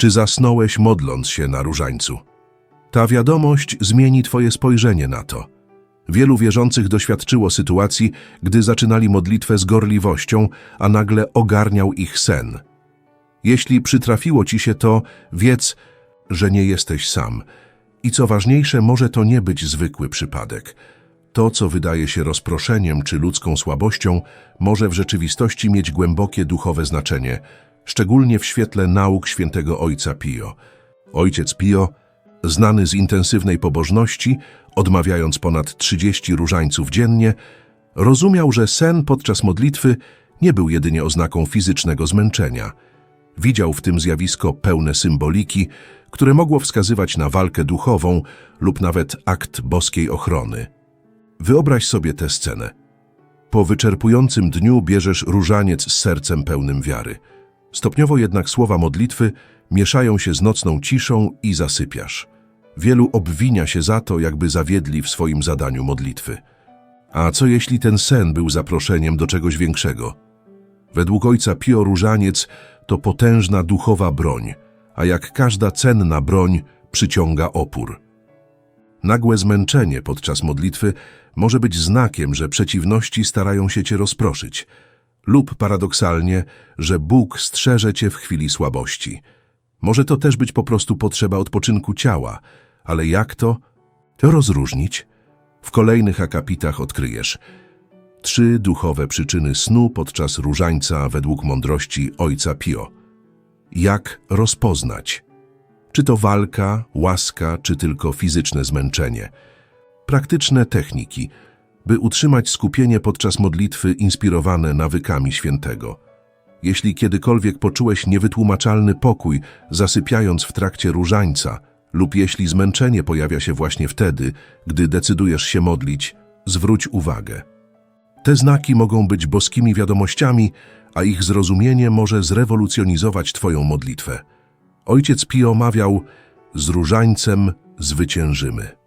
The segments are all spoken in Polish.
Czy zasnąłeś modląc się na różańcu? Ta wiadomość zmieni Twoje spojrzenie na to. Wielu wierzących doświadczyło sytuacji, gdy zaczynali modlitwę z gorliwością, a nagle ogarniał ich sen. Jeśli przytrafiło Ci się to, wiedz, że nie jesteś sam. I co ważniejsze, może to nie być zwykły przypadek. To, co wydaje się rozproszeniem czy ludzką słabością, może w rzeczywistości mieć głębokie duchowe znaczenie, szczególnie w świetle nauk świętego ojca Pio. Ojciec Pio, znany z intensywnej pobożności, odmawiając ponad 30 różańców dziennie, rozumiał, że sen podczas modlitwy nie był jedynie oznaką fizycznego zmęczenia. Widział w tym zjawisko pełne symboliki, które mogło wskazywać na walkę duchową lub nawet akt boskiej ochrony. Wyobraź sobie tę scenę. Po wyczerpującym dniu bierzesz różaniec z sercem pełnym wiary. Stopniowo jednak słowa modlitwy mieszają się z nocną ciszą i zasypiasz. Wielu obwinia się za to, jakby zawiedli w swoim zadaniu modlitwy. A co jeśli ten sen był zaproszeniem do czegoś większego? Według ojca Pio różaniec to potężna duchowa broń, a jak każda cenna broń przyciąga opór. Nagłe zmęczenie podczas modlitwy może być znakiem, że przeciwności starają się cię rozproszyć, lub paradoksalnie, że Bóg strzeże cię w chwili słabości. Może to też być po prostu potrzeba odpoczynku ciała, ale jak to? To rozróżnić. W kolejnych akapitach odkryjesz trzy duchowe przyczyny snu podczas różańca według mądrości ojca Pio. Jak rozpoznać? Czy to walka, łaska, czy tylko fizyczne zmęczenie? Praktyczne techniki, by utrzymać skupienie podczas modlitwy inspirowane nawykami świętego. Jeśli kiedykolwiek poczułeś niewytłumaczalny pokój, zasypiając w trakcie różańca, lub jeśli zmęczenie pojawia się właśnie wtedy, gdy decydujesz się modlić, zwróć uwagę. Te znaki mogą być boskimi wiadomościami, a ich zrozumienie może zrewolucjonizować Twoją modlitwę. Ojciec Pio mawiał, z różańcem zwyciężymy.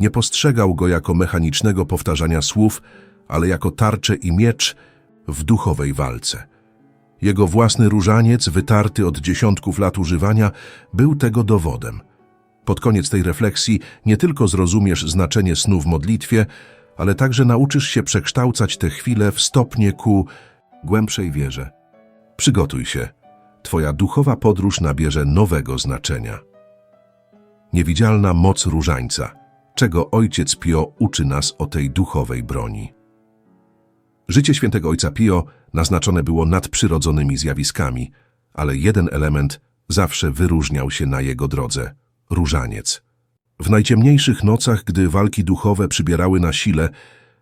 Nie postrzegał go jako mechanicznego powtarzania słów, ale jako tarczę i miecz w duchowej walce. Jego własny różaniec, wytarty od dziesiątków lat używania, był tego dowodem. Pod koniec tej refleksji nie tylko zrozumiesz znaczenie snu w modlitwie, ale także nauczysz się przekształcać te chwile w stopnie ku głębszej wierze. Przygotuj się. Twoja duchowa podróż nabierze nowego znaczenia. Niewidzialna moc różańca, czego ojciec Pio uczy nas o tej duchowej broni. Życie świętego ojca Pio naznaczone było nadprzyrodzonymi zjawiskami, ale jeden element zawsze wyróżniał się na jego drodze – różaniec. W najciemniejszych nocach, gdy walki duchowe przybierały na sile,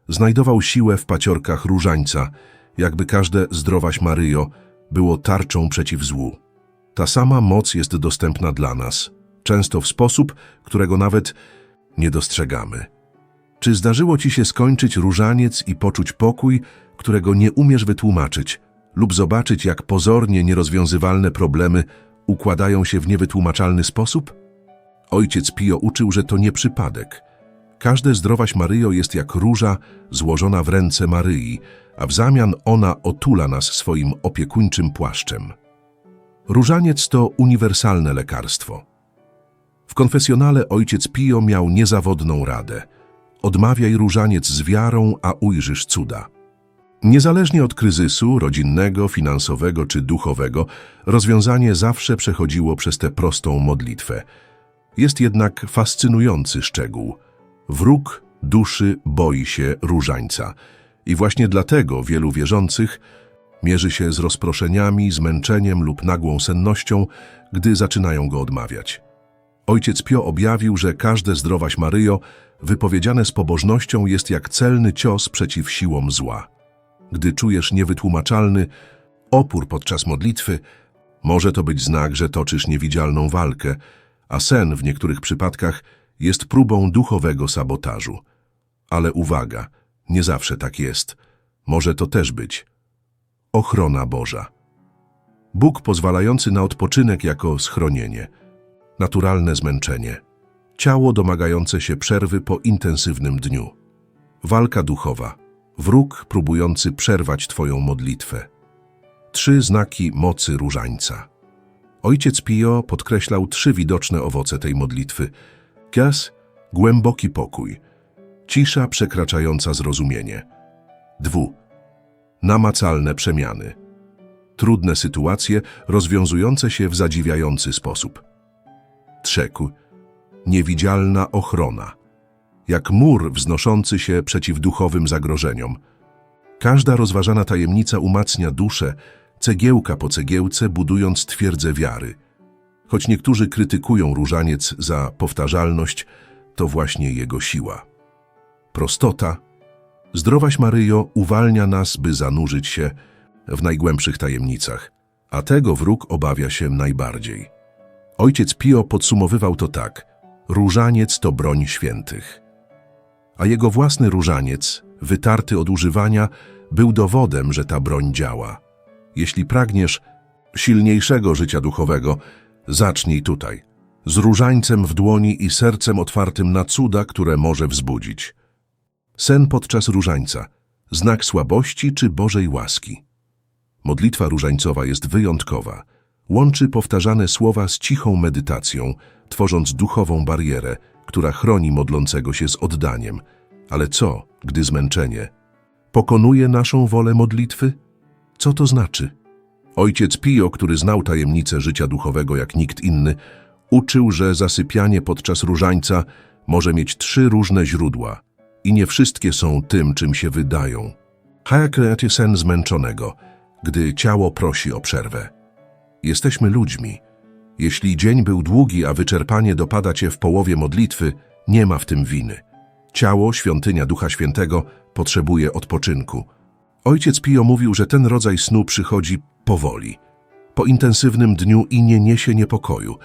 znajdował siłę w paciorkach różańca, jakby każde zdrowaś Maryjo było tarczą przeciw złu. Ta sama moc jest dostępna dla nas, często w sposób, którego nawet nie dostrzegamy. Czy zdarzyło ci się skończyć różaniec i poczuć pokój, którego nie umiesz wytłumaczyć, lub zobaczyć, jak pozornie nierozwiązywalne problemy układają się w niewytłumaczalny sposób? Ojciec Pio uczył, że to nie przypadek. Każde zdrowaś Maryjo jest jak róża złożona w ręce Maryi, a w zamian ona otula nas swoim opiekuńczym płaszczem. Różaniec to uniwersalne lekarstwo. W konfesjonale ojciec Pio miał niezawodną radę. Odmawiaj różaniec z wiarą, a ujrzysz cuda. Niezależnie od kryzysu rodzinnego, finansowego czy duchowego, rozwiązanie zawsze przechodziło przez tę prostą modlitwę. Jest jednak fascynujący szczegół. Wróg duszy boi się różańca. I właśnie dlatego wielu wierzących mierzy się z rozproszeniami, zmęczeniem lub nagłą sennością, gdy zaczynają go odmawiać. Ojciec Pio objawił, że każde zdrowaś Maryjo, wypowiedziane z pobożnością, jest jak celny cios przeciw siłom zła. Gdy czujesz niewytłumaczalny opór podczas modlitwy, może to być znak, że toczysz niewidzialną walkę, a sen w niektórych przypadkach jest próbą duchowego sabotażu. Ale uwaga, nie zawsze tak jest. Może to też być ochrona Boża. Bóg pozwalający na odpoczynek jako schronienie, naturalne zmęczenie, ciało domagające się przerwy po intensywnym dniu, walka duchowa, wróg próbujący przerwać Twoją modlitwę. Trzy znaki mocy różańca. Ojciec Pio podkreślał trzy widoczne owoce tej modlitwy. Kias, głęboki pokój, cisza przekraczająca zrozumienie. Dwu, namacalne przemiany, trudne sytuacje rozwiązujące się w zadziwiający sposób. Trzeku, niewidzialna ochrona, jak mur wznoszący się przeciw duchowym zagrożeniom. Każda rozważana tajemnica umacnia duszę, cegiełka po cegiełce, budując twierdzę wiary. Choć niektórzy krytykują różaniec za powtarzalność, to właśnie jego siła. Prostota, zdrowaś Maryjo uwalnia nas, by zanurzyć się w najgłębszych tajemnicach, a tego wróg obawia się najbardziej. Ojciec Pio podsumowywał to tak: różaniec to broń świętych. A jego własny różaniec, wytarty od używania, był dowodem, że ta broń działa. Jeśli pragniesz silniejszego życia duchowego, zacznij tutaj, z różańcem w dłoni i sercem otwartym na cuda, które może wzbudzić. Sen podczas różańca, znak słabości czy Bożej łaski. Modlitwa różańcowa jest wyjątkowa. Łączy powtarzane słowa z cichą medytacją, tworząc duchową barierę, która chroni modlącego się z oddaniem. Ale co, gdy zmęczenie pokonuje naszą wolę modlitwy? Co to znaczy? Ojciec Pio, który znał tajemnicę życia duchowego jak nikt inny, uczył, że zasypianie podczas różańca może mieć trzy różne źródła i nie wszystkie są tym, czym się wydają. Hayek sen zmęczonego, gdy ciało prosi o przerwę. Jesteśmy ludźmi. Jeśli dzień był długi, a wyczerpanie dopada cię w połowie modlitwy, nie ma w tym winy. Ciało, świątynia Ducha Świętego, potrzebuje odpoczynku. Ojciec Pio mówił, że ten rodzaj snu przychodzi powoli, po intensywnym dniu i nie niesie niepokoju,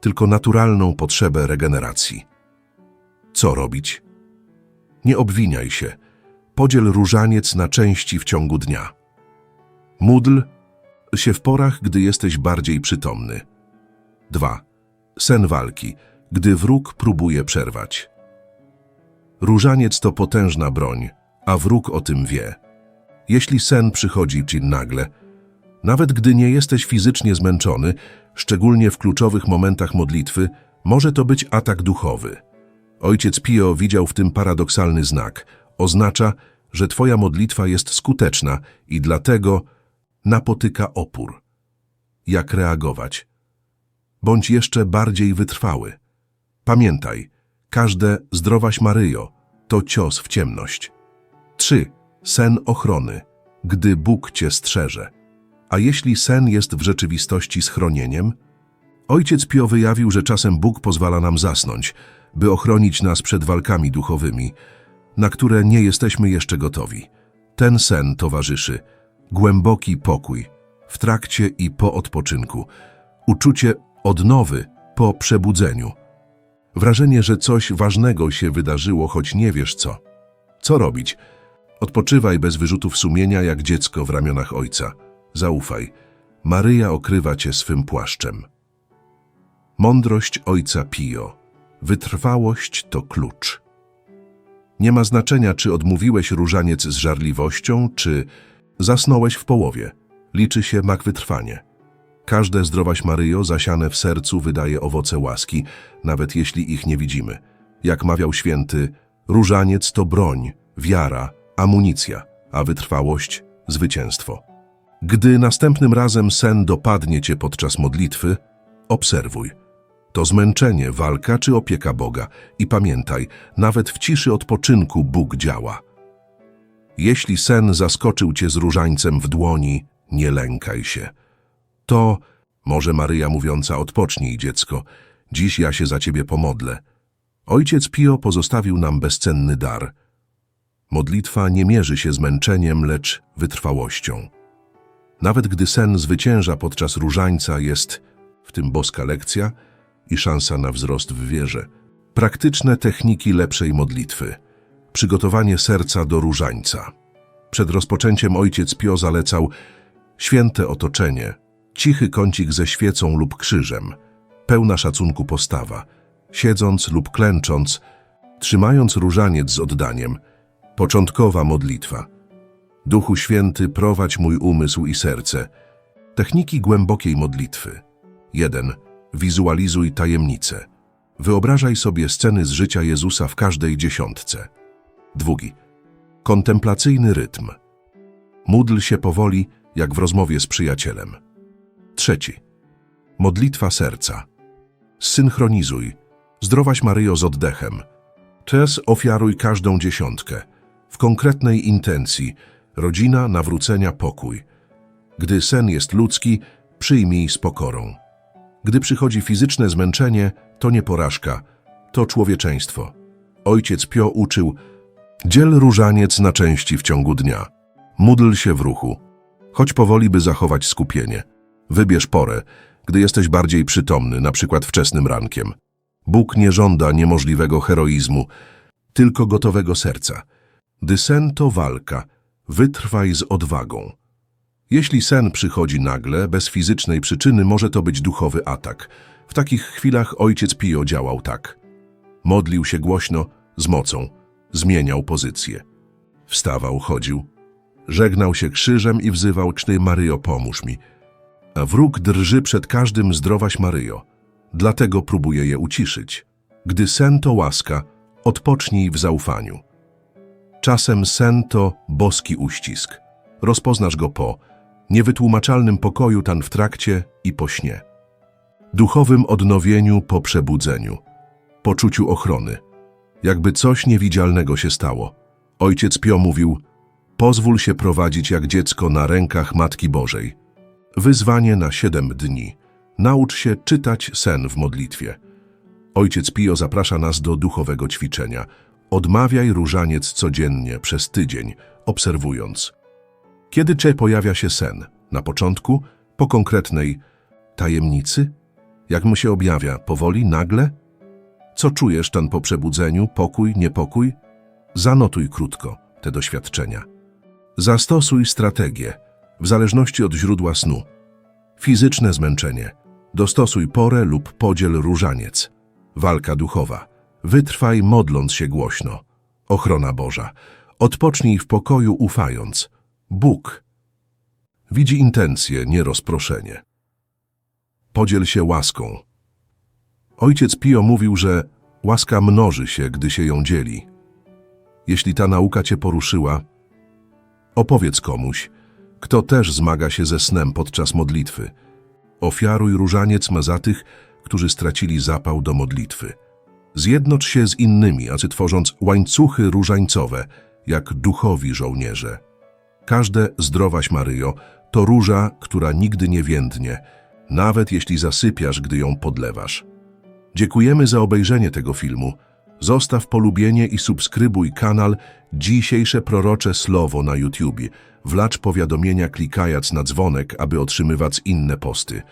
tylko naturalną potrzebę regeneracji. Co robić? Nie obwiniaj się. Podziel różaniec na części w ciągu dnia. Módl się w porach, gdy jesteś bardziej przytomny. 2. Sen walki, gdy wróg próbuje przerwać. Różaniec to potężna broń, a wróg o tym wie. Jeśli sen przychodzi ci nagle, nawet gdy nie jesteś fizycznie zmęczony, szczególnie w kluczowych momentach modlitwy, może to być atak duchowy. Ojciec Pio widział w tym paradoksalny znak. Oznacza, że twoja modlitwa jest skuteczna i dlatego napotyka opór. Jak reagować? Bądź jeszcze bardziej wytrwały. Pamiętaj, każde zdrowaś Maryjo to cios w ciemność. 3. Sen ochrony, gdy Bóg cię strzeże. A jeśli sen jest w rzeczywistości schronieniem? Ojciec Pio wyjawił, że czasem Bóg pozwala nam zasnąć, by ochronić nas przed walkami duchowymi, na które nie jesteśmy jeszcze gotowi. Ten sen towarzyszy głęboki pokój w trakcie i po odpoczynku, uczucie odnowy po przebudzeniu, wrażenie, że coś ważnego się wydarzyło, choć nie wiesz co. Co robić? Odpoczywaj bez wyrzutów sumienia jak dziecko w ramionach ojca. Zaufaj. Maryja okrywa cię swym płaszczem. Mądrość ojca Pio. Wytrwałość to klucz. Nie ma znaczenia, czy odmówiłeś różaniec z żarliwością, czy zasnąłeś w połowie. Liczy się mak wytrwanie. Każde zdrowaś Maryjo zasiane w sercu wydaje owoce łaski, nawet jeśli ich nie widzimy. Jak mawiał święty, różaniec to broń, wiara, amunicja, a wytrwałość zwycięstwo. Gdy następnym razem sen dopadnie cię podczas modlitwy, obserwuj. To zmęczenie, walka czy opieka Boga. I pamiętaj, nawet w ciszy odpoczynku Bóg działa. Jeśli sen zaskoczył cię z różańcem w dłoni, nie lękaj się. To, może Maryja mówiąca, odpocznij dziecko, dziś ja się za ciebie pomodlę. Ojciec Pio pozostawił nam bezcenny dar. Modlitwa nie mierzy się zmęczeniem, lecz wytrwałością. Nawet gdy sen zwycięża podczas różańca, jest w tym boska lekcja i szansa na wzrost w wierze. Praktyczne techniki lepszej modlitwy. Przygotowanie serca do różańca. Przed rozpoczęciem ojciec Pio zalecał święte otoczenie, cichy kącik ze świecą lub krzyżem, pełna szacunku postawa, siedząc lub klęcząc, trzymając różaniec z oddaniem, początkowa modlitwa. Duchu Święty, prowadź mój umysł i serce. Techniki głębokiej modlitwy. 1. Wizualizuj tajemnicę. Wyobrażaj sobie sceny z życia Jezusa w każdej dziesiątce. Drugi. Kontemplacyjny rytm. Módl się powoli, jak w rozmowie z przyjacielem. Trzeci. Modlitwa serca. Synchronizuj. Zdrowaś Maryjo z oddechem. Czas ofiaruj każdą dziesiątkę. W konkretnej intencji. Rodzina, nawrócenia, pokój. Gdy sen jest ludzki, przyjmij z pokorą. Gdy przychodzi fizyczne zmęczenie, to nie porażka, to człowieczeństwo. Ojciec Pio uczył, dziel różaniec na części w ciągu dnia. Módl się w ruchu. Chodź powoli, by zachować skupienie. Wybierz porę, gdy jesteś bardziej przytomny, na przykład wczesnym rankiem. Bóg nie żąda niemożliwego heroizmu, tylko gotowego serca. Gdy sen to walka, wytrwaj z odwagą. Jeśli sen przychodzi nagle, bez fizycznej przyczyny, może to być duchowy atak. W takich chwilach ojciec Pio działał tak. Modlił się głośno, z mocą, zmieniał pozycję. Wstawał, chodził, żegnał się krzyżem i wzywał Czty Maryjo, pomóż mi. A wróg drży przed każdym zdrowaś Maryjo. Dlatego próbuje je uciszyć. Gdy sen to łaska, odpocznij w zaufaniu. Czasem sen to boski uścisk. Rozpoznasz go po niewytłumaczalnym pokoju tan w trakcie i po śnie. Duchowym odnowieniu po przebudzeniu. Poczuciu ochrony. Jakby coś niewidzialnego się stało. Ojciec Pio mówił, pozwól się prowadzić jak dziecko na rękach Matki Bożej. Wyzwanie na siedem dni. Naucz się czytać sen w modlitwie. Ojciec Pio zaprasza nas do duchowego ćwiczenia. Odmawiaj różaniec codziennie przez tydzień, obserwując. Kiedy cze pojawia się sen? Na początku? Po konkretnej tajemnicy? Jak mu się objawia? Powoli? Nagle? Co czujesz ten po przebudzeniu? Pokój? Niepokój? Zanotuj krótko te doświadczenia. Zastosuj strategię, w zależności od źródła snu. Fizyczne zmęczenie. Dostosuj porę lub podziel różaniec. Walka duchowa. Wytrwaj modląc się głośno. Ochrona Boża. Odpocznij w pokoju ufając. Bóg. Widzi intencje, nie rozproszenie. Podziel się łaską. Ojciec Pio mówił, że łaska mnoży się, gdy się ją dzieli. Jeśli ta nauka cię poruszyła, opowiedz komuś, kto też zmaga się ze snem podczas modlitwy. Ofiaruj różaniec ma za tych, którzy stracili zapał do modlitwy. Zjednocz się z innymi, acy tworząc łańcuchy różańcowe, jak duchowi żołnierze. Każde zdrowaś Maryjo to róża, która nigdy nie więdnie, nawet jeśli zasypiasz, gdy ją podlewasz. Dziękujemy za obejrzenie tego filmu. Zostaw polubienie i subskrybuj kanał Dzisiejsze Prorocze Słowo na YouTube. Wlacz powiadomienia klikając na dzwonek, aby otrzymywać inne posty.